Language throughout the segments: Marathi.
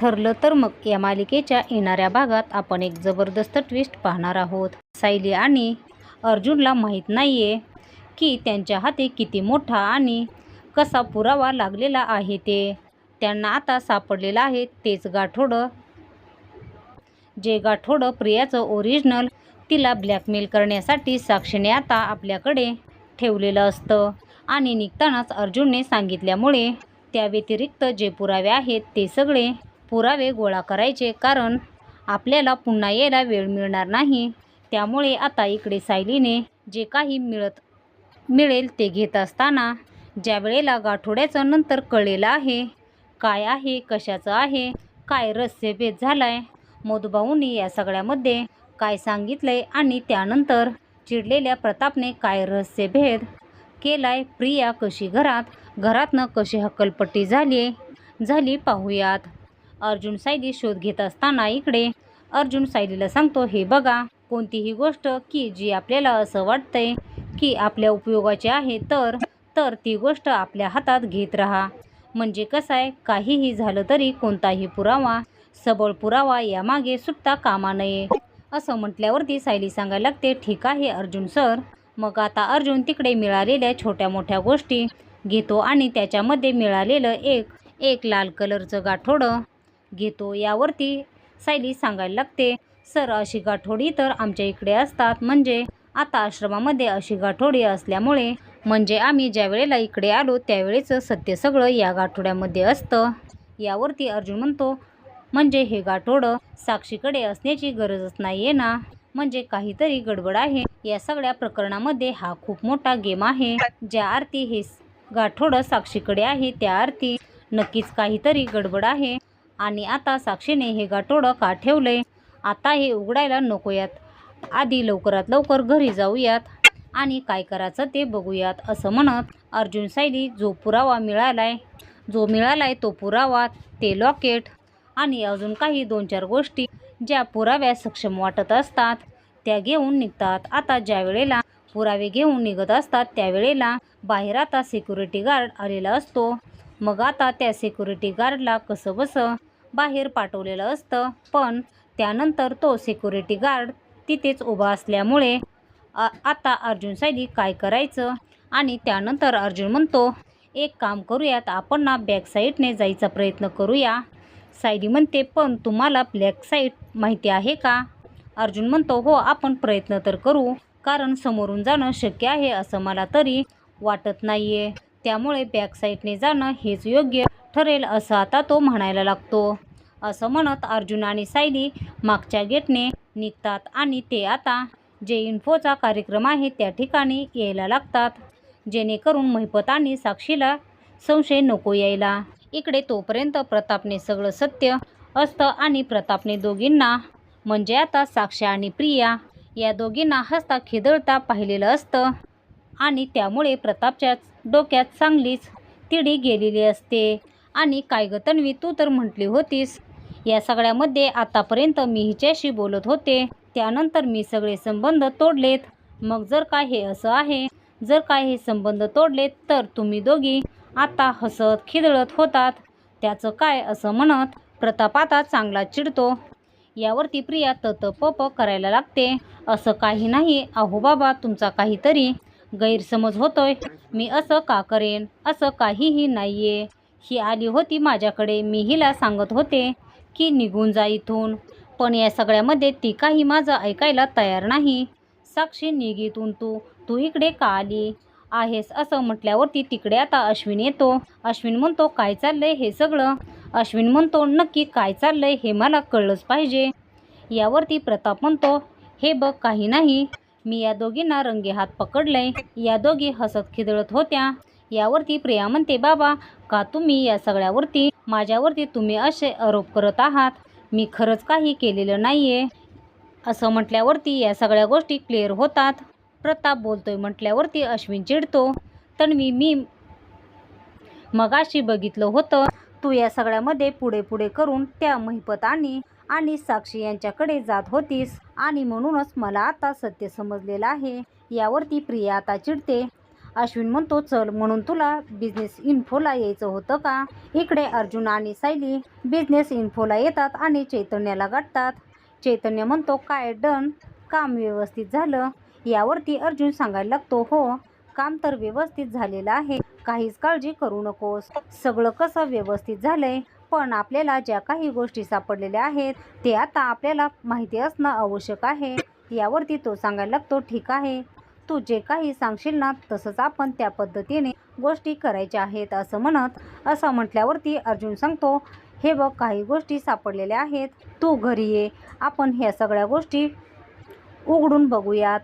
ठरलं तर मग या मालिकेच्या येणाऱ्या भागात आपण एक जबरदस्त ट्विस्ट पाहणार आहोत. सायली आणि अर्जुनला माहीत नाहीये की त्यांच्या हाती किती मोठा आणि कसा पुरावा लागलेला आहे ते. त्यांना आता सापडलेलं आहे तेच गाठोडं. जे गाठोडं प्रियाचं ओरिजिनल तिला ब्लॅकमेल करण्यासाठी साक्षीने आता आपल्याकडे ठेवलेलं असतं. आणि निघतानाच अर्जुनने सांगितल्यामुळे त्या व्यतिरिक्त जे पुरावे आहेत ते सगळे पुरावे गोळा करायचे कारण आपल्याला पुन्हा यायला वेळ मिळणार नाही. त्यामुळे आता इकडे सायलीने जे काही मिळत मिळेल ते घेत असताना ज्या वेळेला गाठोड्याचं नंतर कळलेलं आहे काय आहे कशाचं आहे काय रहस्यभेद झालाय मधुभाऊंनी या सगळ्यामध्ये काय सांगितलंय आणि त्यानंतर चिडलेल्या प्रतापने काय रहस्यभेद केलाय प्रिया कशी घरात घरातनं कशी हक्कलपट्टी झाली झाली पाहूयात. अर्जुन सायली शोध घेत असताना इकडे. अर्जुन सायलीला सांगतो हे बघा कोणतीही गोष्ट की जी आपल्याला असं वाटतंय की आपल्या उपयोगाची आहे तर तर ती गोष्ट आपल्या हातात घेत राहा. म्हणजे कसं आहे काहीही झालं तरी कोणताही पुरावा सबळ पुरावा यामागे सुटता कामा नये. असं म्हटल्यावरती सायली सांगायला लागते ठीक आहे अर्जुन सर. मग आता अर्जुन तिकडे मिळालेल्या छोट्या मोठ्या गोष्टी घेतो आणि त्याच्यामध्ये मिळालेलं एक एक लाल कलरचं गाठोडं घेतो. यावरती सायली सांगायला लागते सर अशी गाठोडी तर आमच्या इकडे असतात. म्हणजे आता आश्रमामध्ये अशी गाठोडी असल्यामुळे म्हणजे आम्ही ज्या वेळेला इकडे आलो त्यावेळेचं सत्य सगळं या गाठोड्यामध्ये असतं. यावरती अर्जुन म्हणतो म्हणजे हे गाठोडं साक्षीकडे असण्याची गरजच नाही आहे ना? म्हणजे काहीतरी गडबड आहे. या सगळ्या प्रकरणामध्ये हा खूप मोठा गेम आहे. ज्या आरती हे गाठोडं साक्षीकडे आहे त्या आरती नक्कीच काहीतरी गडबड आहे. आणि आता साक्षीने हे गाठोडं का ठेवले? आता हे उघडायला नकोयात. आधी लवकरात लवकर घरी जाऊयात आणि काय करायचं ते बघूयात असं म्हणत अर्जुन सायली जो पुरावा मिळालाय जो मिळालाय तो पुरावा ते लॉकेट. आणि अजून काही दोन चार गोष्टी ज्या पुराव्या सक्षम वाटत असतात त्या घेऊन निघतात. आता ज्या वेळेला पुरावे घेऊन निघत असतात त्यावेळेला बाहेर आता सिक्युरिटी गार्ड आलेला असतो. मग आता त्या सिक्युरिटी गार्डला कसं बसं? बाहेर पाठवलेलं असतं. पण त्यानंतर तो सिक्युरिटी गार्ड तिथेच उभा असल्यामुळे आता अर्जुन सायली काय करायचं? आणि त्यानंतर अर्जुन म्हणतो एक काम करूयात आपण ना बॅक साईडने जायचा प्रयत्न करूया. सायली म्हणते पण तुम्हाला ब्लॅक साईड माहिती आहे का? अर्जुन म्हणतो हो आपण प्रयत्न तर करू कारण समोरून जाणं शक्य आहे असं मला तरी वाटत नाही आहे त्यामुळे बॅक साईडने जाणं हेच योग्य ठरेल असं आता तो म्हणायला लागतो. असं म्हणत अर्जुन आणि सायली मागच्या गेटने निघतात आणि ते आता जे इन्फोचा कार्यक्रम आहे त्या ठिकाणी यायला लागतात. जेणेकरून महिपत आणि साक्षीला संशय नको यायला. इकडे तोपर्यंत प्रतापने सगळं सत्य असतं आणि प्रतापने दोघींना म्हणजे आता साक्षी आणि प्रिया या दोघींना हसता खिदळता पाहिलेलं असतं. आणि त्यामुळे प्रतापच्या डोक्यात चांगलीच तिढी गेलेली असते. आणि काय ग तन्वी तू तर म्हटली होतीस. या सगळ्यामध्ये आतापर्यंत मी हिच्याशी बोलत होते. त्यानंतर मी सगळे संबंध तोडलेत. मग जर काय हे असं आहे जर काय हे संबंध तोडलेत तर तुम्ही दोघी आता हसत खिदळत होतात. त्याचं काय असं म्हणत प्रताप आता चांगला चिडतो. यावरती प्रिया तत पप करायला लागते. असं काही नाही. अहो बाबा तुमचा काहीतरी गैरसमज होतोय. मी असं का करेन? असं काहीही नाही आहे ही आली होती माझ्याकडे. मी हिला सांगत होते की निघून जा इथून. पण या सगळ्यामध्ये ती काही माझं ऐकायला तयार नाही. साक्षी निघितून तू. तू इकडे का आली? आहेस असं म्हटल्यावरती तिकडे आता अश्विन येतो. अश्विन म्हणतो काय चाललंय हे सगळं? अश्विन म्हणतो नक्की काय चाललंय हे मला कळलंच पाहिजे. यावरती प्रताप म्हणतो हे बघ काही नाही. मी या दोघींना रंगे हात पकडलंय. या दोघी हसत खिदळत होत्या. यावरती प्रिया म्हणते बाबा का तुम्ही या सगळ्यावरती? माझ्यावरती तुम्ही असे आरोप करत आहात. मी खरंच काही केलेलं नाही आहे असं म्हटल्यावरती या सगळ्या गोष्टी क्लिअर होतात. प्रताप बोलतोय म्हटल्यावरती अश्विन चिडतो. तन्वी मी मगाशी बघितलं होतं. तू या सगळ्यामध्ये पुढे पुढे करून त्या महिपत आणि आणि साक्षी यांच्याकडे जात होतीस. आणि म्हणूनच मला आता सत्य समजलेलं आहे. यावरती प्रिया आता चिडते. अश्विन म्हणतो चल म्हणून तुला बिझनेस इन्फोला यायचं होतं का? इकडे अर्जुन आणि सायली बिझनेस इन्फोला येतात आणि चैतन्याला गाठतात. चैतन्य म्हणतो काय डन? काम व्यवस्थित झालं. यावरती अर्जुन सांगायला लागतो हो काम तर व्यवस्थित झालेलं आहे काहीच काळजी करू नकोस. सगळं कसं व्यवस्थित झालंय पण आपल्याला ज्या काही गोष्टी सापडलेल्या आहेत ते आता आपल्याला माहिती असणं आवश्यक आहे. यावरती तो सांगायला लागतो ठीक आहे. तू जे काही सांगशील ना तसंच आपण त्या पद्धतीने गोष्टी करायच्या आहेत असं म्हणत असं म्हटल्यावरती अर्जुन सांगतो हे बघ काही गोष्टी सापडलेल्या आहेत. तू घरी ये. आपण ह्या सगळ्या गोष्टी उघडून बघूयात.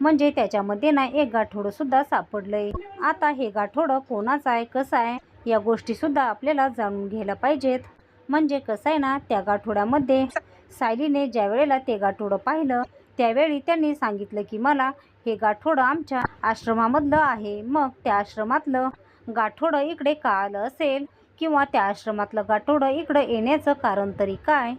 म्हणजे त्याच्यामध्ये ना एक गाठोडंसुद्धा सापडलंय. आता हे गाठोडं कोणाचं आहे कसं आहे या गोष्टीसुद्धा आपल्याला जाणून घ्यायला पाहिजेत. म्हणजे कसं आहे ना त्या गाठोड्यामध्ये सायलीने ज्या वेळेला ते गाठोडं पाहिलं त्यावेळी त्यांनी सांगितलं की मला हे गाठोडं आमच्या आश्रमामधलं आहे. मग त्या आश्रमातलं गाठोडं इकडे का आलं असेल किंवा त्या आश्रमातलं गाठोडं इकडं येण्याचं कारण तरी काय?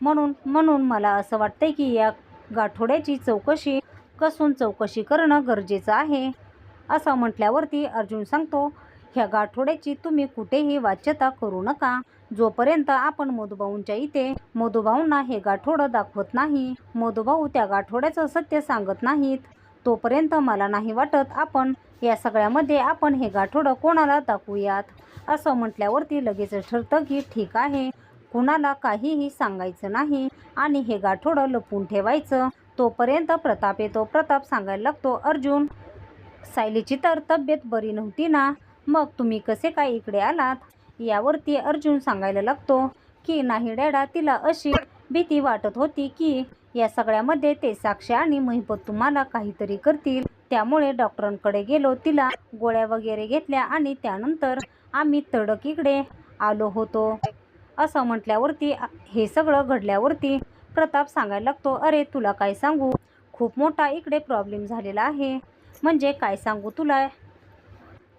म्हणून म्हणून मला असं वाटतंय की या गाठोड्याची चौकशी कसून चौकशी करणं गरजेचं आहे. असं म्हटल्यावरती अर्जुन सांगतो ह्या गाठोड्याची तुम्ही कुठेही वाच्यता करू नका. जोपर्यंत आपण मधुभाऊंच्या इथे मधुभाऊंना हे गाठोडं दाखवत नाही मधुभाऊ त्या गाठोड्याचं सत्य सांगत नाहीत तोपर्यंत मला नाही वाटत आपण या सगळ्यामध्ये आपण हे गाठोडं कोणाला दाखवूयात? असं म्हटल्यावरती लगेच ठरतं की ठीक आहे कुणाला काहीही सांगायचं नाही आणि हे गाठोडं लपून ठेवायचं. तोपर्यंत प्रताप येतो प्रताप सांगायला लागतो अर्जुन सायलीची तर तब्येत बरी नव्हती ना? मग तुम्ही कसे काय इकडे आलात? यावरती अर्जुन सांगायला लागतो की नाही डॅडा तिला अशी भीती वाटत होती की या सगळ्यामध्ये ते साक्षी आणि महिपत तुम्हाला काहीतरी करतील. त्यामुळे डॉक्टरांकडे गेलो तिला गोळ्या वगैरे घेतल्या आणि त्यानंतर आम्ही तडक इकडे आलो होतो. असं म्हटल्यावरती हे सगळं घडल्यावरती प्रताप सांगायला लागतो अरे तुला काय सांगू? खूप मोठा इकडे प्रॉब्लेम झालेला आहे. म्हणजे काय सांगू तुला?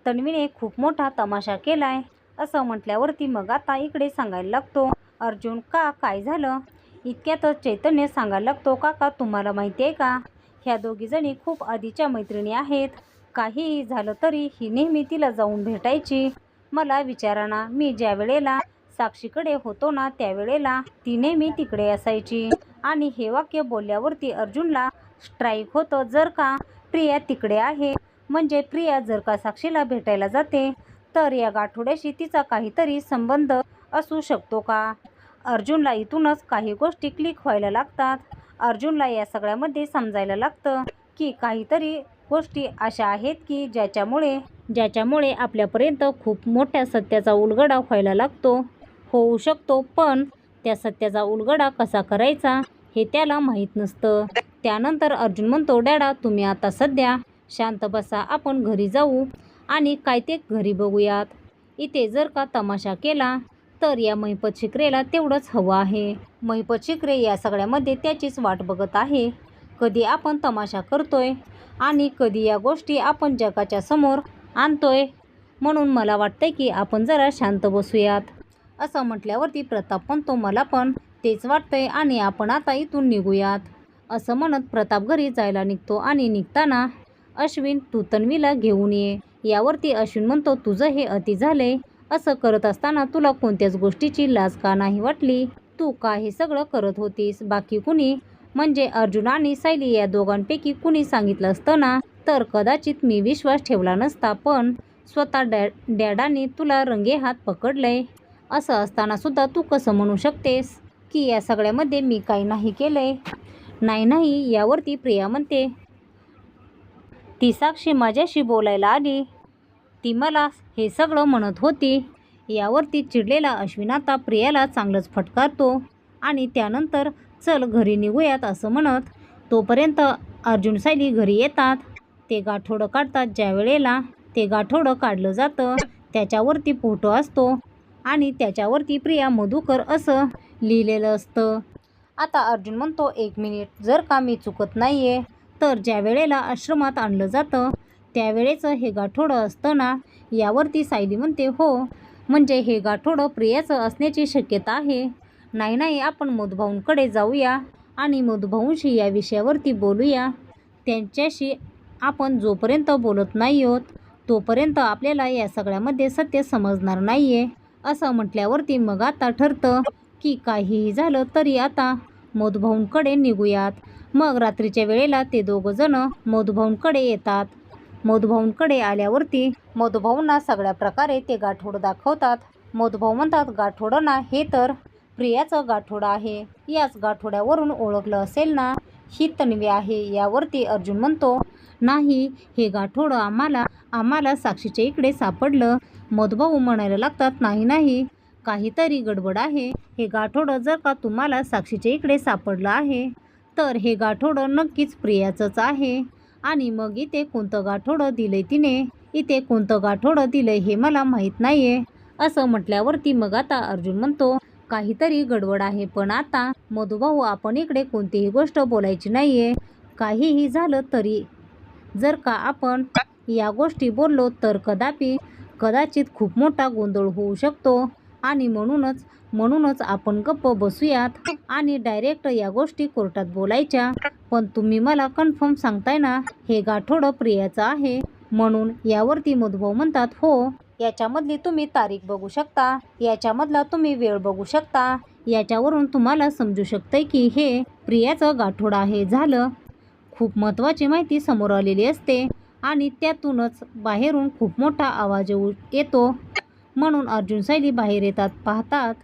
तन्वीने खूप मोठा तमाशा केलाय. असं म्हटल्यावरती मग आता इकडे सांगायला लागतो अर्जुन का? काय झालं? इतक्यातच चैतन्य सांगायला लागतो काका तुम्हाला माहिती आहे का? ह्या दोघीजणी खूप आधीच्या मैत्रिणी आहेत. काहीही झालं तरी ही नेहमी तिला जाऊन भेटायची. मला विचारा ना मी ज्या वेळेला साक्षीकडे होतो ना त्यावेळेला ती नेहमी तिकडे असायची. आणि हे वाक्य बोलल्यावरती अर्जुनला स्ट्राईक होतं जर का प्रिया तिकडे आहे म्हणजे प्रिया जर का साक्षीला भेटायला जाते तर या गाठोड्याशी तिचा काहीतरी संबंध असू शकतो का? अर्जुनला इथूनच काही गोष्टी क्लिक व्हायला लागतात. अर्जुनला या सगळ्यामध्ये समजायला लागतं की काहीतरी गोष्टी अशा आहेत की ज्याच्यामुळे ज्याच्यामुळे आपल्यापर्यंत खूप मोठ्या सत्याचा उलगडा व्हायला लागतो. होऊ शकतो पण त्या सत्याचा उलगडा कसा करायचा हे त्याला माहीत नसतं. त्यानंतर अर्जुन म्हणतो डॅडा तुम्ही आता सध्या शांत बसा आपण घरी जाऊ आणि काय ते घरी बघूयात. इथे जर का तमाशा केला तर या महिपत शिकरेला तेवढंच हवं आहे. महिपत शिकरे या सगळ्यामध्ये त्याचीच वाट बघत आहे. कधी आपण तमाशा करतोय आणि कधी या गोष्टी आपण जगाच्या समोर आणतोय म्हणून मला वाटतंय की आपण जरा शांत बसूयात. असं म्हटल्यावरती प्रताप म्हणतो मला पण तेच वाटतंय आणि आपण आता इथून निघूयात. असं म्हणत प्रताप घरी जायला निघतो आणि निघताना अश्विन तू तन्वीला घेऊन ये. यावरती अश्विन म्हणतो तुझं हे अति झाले असं करत असताना तुला कोणत्याच गोष्टीची लाज का नाही वाटली? तू का हे सगळं करत होतीस? बाकी कुणी? म्हणजे अर्जुन आणि सायली या दोघांपैकी कुणी सांगितलं असतं ना? तर कदाचित मी विश्वास ठेवला नसता पण स्वतः डॅ डॅडाने तुला रंगे हात पकडले असं असताना सुद्धा तू कसं म्हणू शकतेस? की या सगळ्यामध्ये मी काही नाही केलंय? नाही नाही यावरती प्रिया म्हणते. ती साक्षी माझ्याशी बोलायला आली. ती मला हे सगळं म्हणत होती. यावरती चिडलेला अश्विन आता प्रियाला चांगलंच फटकारतो आणि त्यानंतर चल घरी निघूयात असं म्हणत तोपर्यंत अर्जुन सायली घरी येतात. ते गाठोडं काढतात ज्या वेळेला ते गाठोडं काढलं जातं. त्याच्यावरती फोटो असतो आणि त्याच्यावरती प्रिया मधुकर असं लिहिलेलं असतं. आता अर्जुन म्हणतो एक मिनिट जर का मी चुकत नाही आहे तर ज्या वेळेला आश्रमात आणलं जातं त्यावेळेचं हे गाठोडं असतं ना यावरती सायली म्हणते हो म्हणजे हे गाठोडं प्रियाचं असण्याची शक्यता आहे. नाही नाही आपण मधुभाऊंकडे जाऊया आणि मधुभाऊंशी या विषयावरती बोलूया. त्यांच्याशी आपण जोपर्यंत बोलत नाही आहोत तोपर्यंत आपल्याला या सगळ्यामध्ये सत्य समजणार नाही आहे असं म्हटल्यावरती मग आता ठरतं की काहीही झालं तरी आता मधुभाऊंकडे निघूयात. मग रात्रीच्या वेळेला ते दोघंजणं मधुभाऊंकडे येतात. मधुभाऊंकडे आल्यावरती मधुभाऊंना सगळ्या प्रकारे ते गाठोडं दाखवतात. मधुभाऊ म्हणतात गाठोडं ना हे तर प्रियाचं गाठोडं आहे. याच गाठोड्यावरून ओळखलं असेल ना ही तन्वी आहे. यावरती अर्जुन म्हणतो नाही हे गाठोडं आम्हाला आम्हाला साक्षीच्या इकडे सापडलं. मधुभाऊ म्हणायला लागतात नाही नाही काहीतरी गडबड आहे. हे गाठोडं जर का तुम्हाला साक्षीच्या इकडे सापडलं आहे तर हे गाठोडं नक्कीच प्रियाचंच आहे. आणि मग इथे कोणतं गाठोडं दिलंय तिने? इथे कोणतं गाठोडं दिलंय हे मला माहीत नाही आहे असं म्हटल्यावरती मग आता अर्जुन म्हणतो काहीतरी गडबड आहे पण आता मधुभाऊ आपण इकडे कोणतीही गोष्ट बोलायची नाही आहे काहीही झालं तरी जर का आपण या गोष्टी बोललो तर कदापि कदाचित खूप मोठा गोंधळ होऊ शकतो. आणि म्हणूनच म्हणूनच आपण गप्प बसूयात आणि डायरेक्ट या गोष्टी कोर्टात बोलायच्या. पण तुम्ही मला कन्फर्म सांगताय ना हे गाठोडं प्रियाचं आहे. म्हणून यावरती मधुभाऊ म्हणतात हो याच्यामधली तुम्ही तारीख बघू शकता. याच्यामधला तुम्ही वेळ बघू शकता. याच्यावरून तुम्हाला समजू शकतंय की हे प्रियाचं गाठोड आहे. झालं. खूप महत्त्वाची माहिती समोर आलेली असते आणि त्यातूनच बाहेरून खूप मोठा आवाज येऊ येतो. म्हणून अर्जुन सैली बाहेर येतात पाहतात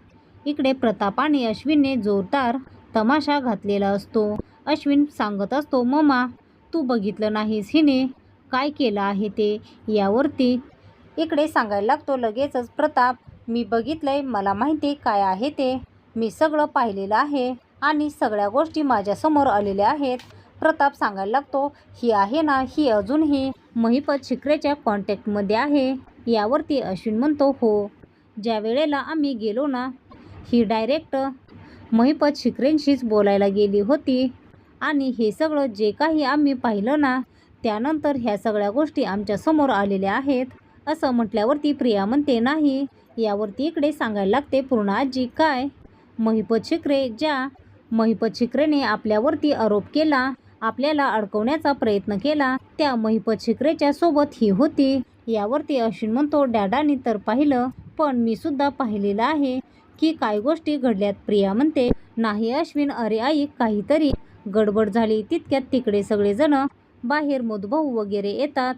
इकडे प्रताप आणि अश्विनने जोरदार तमाशा घातलेला असतो. अश्विन सांगत असतो ममा तू बघितलं नाहीस हिने काय केलं आहे ते यावरती? इकडे सांगायला लागतो लगेचच प्रताप मी बघितलंय मला माहिती काय आहे ते. मी सगळं पाहिलेलं आहे आणि सगळ्या गोष्टी माझ्यासमोर आलेल्या आहेत. प्रताप सांगायला लागतो ही आहे ना ही अजूनही महिपत शिकरेच्या कॉन्टॅक्टमध्ये आहे. यावरती अश्विन म्हणतो हो ज्या वेळेला आम्ही गेलो ना ही डायरेक्ट महिपत शिकरेंशीच बोलायला गेली होती. आणि हे सगळं जे काही आम्ही पाहिलं ना त्यानंतर ह्या सगळ्या गोष्टी आमच्यासमोर आलेल्या आहेत. असं म्हटल्यावरती प्रिया म्हणते नाही यावरती इकडे सांगायला लागते पूर्ण आजी काय? महिपत शिकरे ज्या महिपत शिकरेने आपल्यावरती आरोप केला आपल्याला अडकवण्याचा प्रयत्न केला त्या महिपत शिकरेच्या सोबत ही होती. यावरती अश्विन म्हणतो डॅडानी तर पाहिलं पण मी सुद्धा पाहिलेलं आहे की काय गोष्टी घडल्यात प्रिया म्हणते. नाही अश्विन अरे आई काहीतरी गडबड झाली. तितक्यात तिकडे सगळेजण बाहेर मधुभाऊ वगैरे येतात.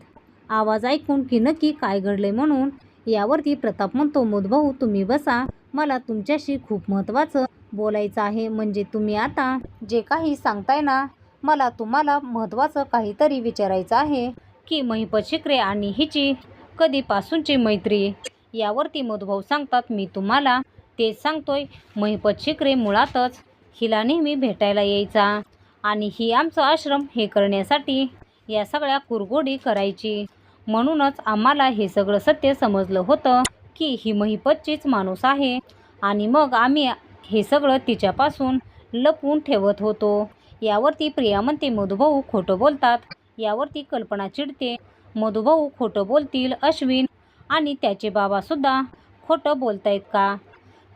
आवाज ऐकून की नक्की काय घडले म्हणून यावरती प्रताप म्हणतो मधुभाऊ तुम्ही बसा. मला तुमच्याशी खूप महत्त्वाचं बोलायचं आहे. म्हणजे तुम्ही आता जे काही सांगताय ना मला तुम्हाला महत्त्वाचं काहीतरी विचारायचं आहे. की महिपत शिकरे आणि हिची कधीपासूनची मैत्री. यावरती मधुभाऊ सांगतात मी तुम्हाला तेच सांगतोय महिपत शिकरे मुळातच हिला नेहमी भेटायला यायचा आणि ही आमचं आश्रम हे करण्यासाठी या सगळ्या कुरगोडी करायची. म्हणूनच आम्हाला हे सगळं सत्य समजलं होतं की ही महिपतचीच माणूस आहे आणि मग आम्ही हे सगळं तिच्यापासून लपवून ठेवत होतो. यावरती प्रिया म्हणते मधुभाऊ खोटं बोलतात यावरती कल्पना चिडते. मधुभाऊ खोटं बोलतील अश्विन आणि त्याचे बाबासुद्धा खोटं बोलतायत का?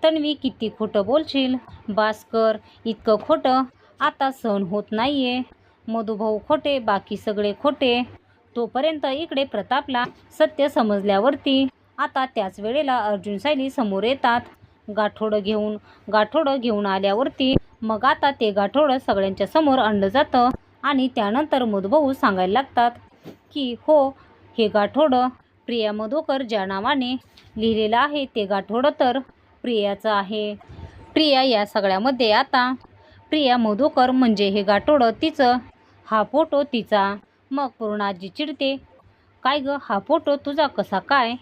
तन्वी किती खोटं बोलशील? भास्कर इतकं खोटं आता सहन होत नाही आहे मधुभाऊ खोटे बाकी सगळे खोटे. तोपर्यंत इकडे प्रतापला सत्य समजल्यावरती आता त्याच वेळेला अर्जुन सायली समोर येतात. गाठोडं घेऊन गाठोडं घेऊन आल्यावरती मग आता ते गाठोडं सगळ्यांच्या समोर आणलं जातं. आणि त्यानंतर मधुभाऊ सांगायला लागतात की हो हे गाठोडं प्रिया मधोकर ज्या नावाने लिहिलेलं आहे ते गाठोडं तर प्रियाचं आहे. प्रिया या सगळ्यामध्ये आता प्रिया मधोकर म्हणजे हे गाठोडं तिचं हा फोटो तिचा. मग पूर्णाजी चिडते काय ग हा फोटो तुझा कसा काय?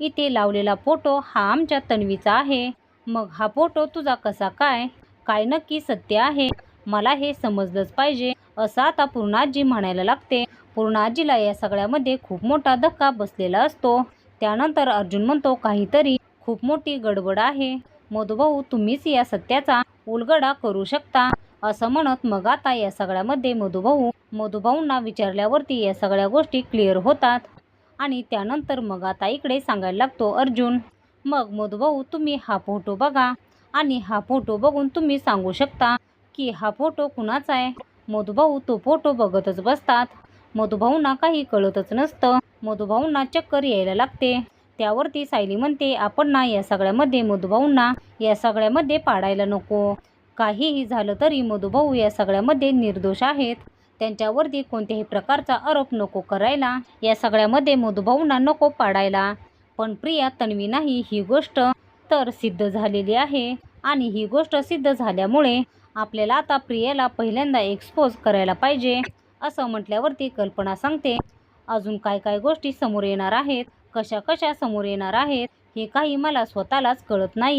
इथे लावलेला फोटो हा आमच्या तन्वीचा आहे. मग हा फोटो तुझा कसा काय? काय नक्की सत्य आहे? मला हे समजलंच पाहिजे. असं आता पूर्णाजी म्हणायला लागते. पूर्णाजीला या सगळ्यामध्ये खूप मोठा धक्का बसलेला असतो. त्यानंतर अर्जुन म्हणतो काहीतरी खूप मोठी गडबड आहे. मधुभाऊ तुम्हीच या सत्याचा उलगडा करू शकता. असं म्हणत मग आता या सगळ्यामध्ये मधुभाऊ मधुभाऊंना विचारल्यावरती या सगळ्या गोष्टी क्लिअर होतात. आणि त्यानंतर मग आता इकडे सांगायला लागतो अर्जुन मग मधुभाऊ तुम्ही हा फोटो बघा आणि हा फोटो बघून तुम्ही सांगू शकता की हा फोटो कुणाचा आहे? मधुभाऊ तो फोटो बघतच बसतात. मधुभाऊंना काही कळतच नसतं. मधुभाऊंना चक्कर यायला लागते. त्यावरती सायली म्हणते आपण ना या सगळ्यामध्ये मधुभाऊंना या सगळ्यामध्ये पाडायला नको. काहीही झालं तरी मधुभाऊ या सगळ्यामध्ये निर्दोष आहेत. त्यांच्यावरती कोणत्याही प्रकारचा आरोप नको करायला. या सगळ्यामध्ये मधुभाऊंना नको पाडायला. पण प्रिया तन्वी नाही ही गोष्ट तर सिद्ध झालेली आहे. आणि ही गोष्ट सिद्ध झाल्यामुळे आपल्याला आता प्रियाला पहिल्यांदा एक्सपोज करायला पाहिजे असं म्हटल्यावरती कल्पना सांगते. अजून काय काय गोष्टी समोर येणार आहेत कशा कशा समोर येणार आहेत हे काही मला स्वतःलाच कळत नाही.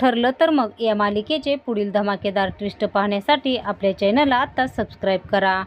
ठरलं तर मग या मालिकेचे पुढील धमाकेदार ट्विस्ट पाहण्यासाठी आपल्या चॅनलला आत्ता सबस्क्राईब करा.